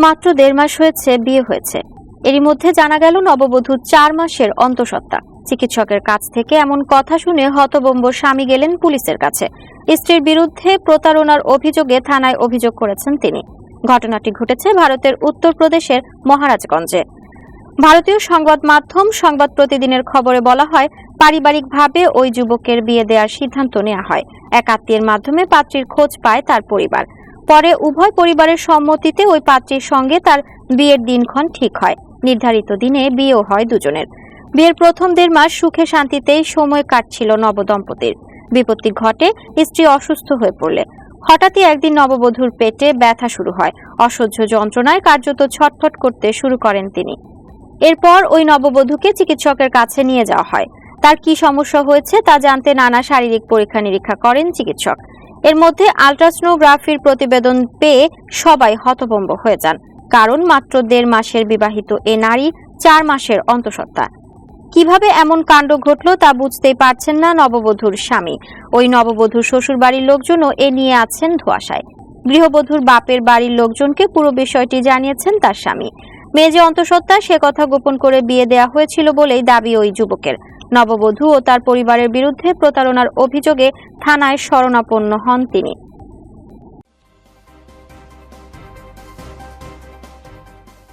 মাত্র দেড় মাস হয়েছে, বিয়ে হয়েছে। এরই মধ্যে জানা গেল নববধূর চার মাসের অন্তঃসত্ত্বা। চিকিৎসকের কাছ থেকে এমন কথা শুনে হতবম্ব স্বামী গেলেন পুলিশের কাছে। স্ত্রীর বিরুদ্ধে প্রতারণার অভিযোগে থানায় অভিযোগ করেছেন তিনি। ঘটনাটি ঘটেছে ভারতের উত্তরপ্রদেশের মহারাজগঞ্জে। ভারতীয় সংবাদ মাধ্যম সংবাদ প্রতিদিনের খবরে বলা হয়, পারিবারিকভাবে ওই যুবকের বিয়ে দেওয়ার সিদ্ধান্ত নেওয়া হয়। এক আত্মীয়ের মাধ্যমে পাত্রীর খোঁজ পায় তার পরিবার। পরে উভয় পরিবারের সম্মতিতে ওই পাত্রীর সঙ্গে তার বিয়ের দিনক্ষণ ঠিক হয়। নির্ধারিত দিনে বিয়েও হয় দুজনের। বিয়ের প্রথম দেড় মাস সুখে শান্তিতেই সময় কাটছিল নবদম্পতির। বিপত্তি ঘটে স্ত্রী অসুস্থ হয়ে পড়লে। হঠাৎই একদিন নববধূর পেটে ব্যথা শুরু হয়। অসহ্য যন্ত্রণায় কার্যত ছটফট করতে শুরু করেন তিনি। এরপর ওই নববধূকে চিকিৎসকের কাছে নিয়ে যাওয়া হয়। তার কি সমস্যা হয়েছে তা জানতে নানা শারীরিক পরীক্ষা নিরীক্ষা করেন চিকিৎসক। এর মধ্যে আলট্রাসোনোগ্রাফির প্রতিবেদন পেয়ে সবাই হতভম্ব হয়ে যান। কারণ মাত্র দেড় মাসের বিবাহিত এ নারী চার মাসের অন্তঃসত্ত্বা। কীভাবে এমন কাণ্ড ঘটল তা বুঝতেই পারছেন না নববধূর স্বামী। ওই নববধূর শ্বশুর বাড়ির লোকজনও এ নিয়ে আছেন ধোয়াশায়। গৃহবধূর বাপের বাড়ির লোকজনকে পুরো বিষয়টি জানিয়েছেন তার স্বামী। মেয়ে যে অন্তঃসত্ত্বা, সে কথা গোপন করে বিয়ে দেয়া হয়েছিল বলেই দাবি ওই যুবকের। নববধূ ও তার পরিবারের বিরুদ্ধে প্রতারণার অভিযোগে থানায় শরণাপন্ন হন তিনি।